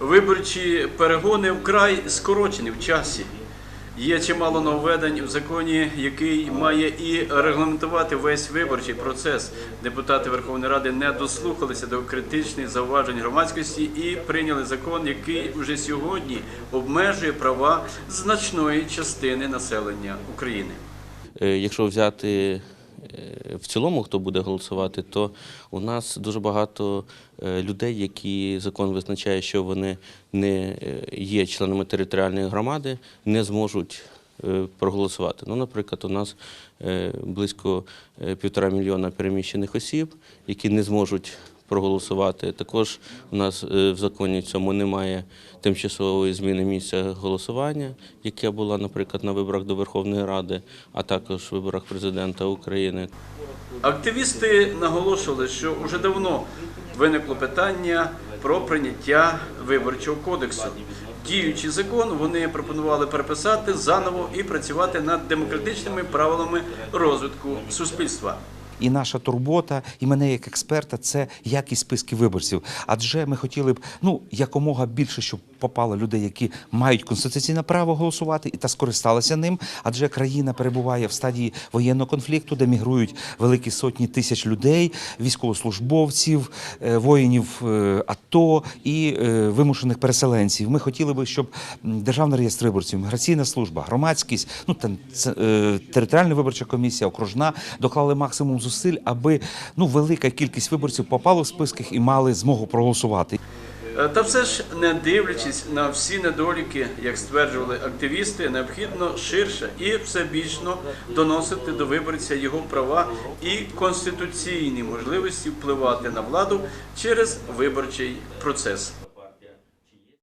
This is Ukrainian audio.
Виборчі перегони вкрай скорочені в часі. Є чимало нововведень в законі, який має і регламентувати весь виборчий процес. Депутати Верховної Ради не дослухалися до критичних зауважень громадськості і прийняли закон, який уже сьогодні обмежує права значної частини населення України. Е, Якщо взяти в цілому, хто буде голосувати, то у нас дуже багато е, людей, які закон визначає, що вони не е, є членами територіальної громади, не зможуть е, проголосувати. Ну, наприклад, у нас е, близько е, півтора мільйона переміщених осіб, які не зможуть проголосувати. Також у нас е, в законі цьому немає тимчасової зміни місця голосування, яка була, наприклад, на виборах до Верховної Ради, а також виборах президента України. Активісти наголошували, що вже давно виникло питання про прийняття виборчого кодексу. Діючий закон вони пропонували переписати заново і працювати над демократичними правилами розвитку суспільства. І наша турбота, і мене як експерта, це якість списків виборців. Адже ми хотіли б ну якомога більше, щоб попало людей, які мають конституційне право голосувати, і та скористалися ним. Адже країна перебуває в стадії воєнного конфлікту, де мігрують великі сотні тисяч людей, військовослужбовців, е, воїнів е, АТО і е, вимушених переселенців. Ми хотіли би, щоб м, Державний реєстр виборців, міграційна служба, громадськість, ну там територіальна виборча комісія, окружна доклали максимум зусиль, аби ну велика кількість виборців попало в списках і мали змогу проголосувати. Е, Та все ж, не дивлячись на всі недоліки, як стверджували активісти, необхідно ширше і всебічно доносити до виборця його права і конституційні можливості впливати на владу через виборчий процес.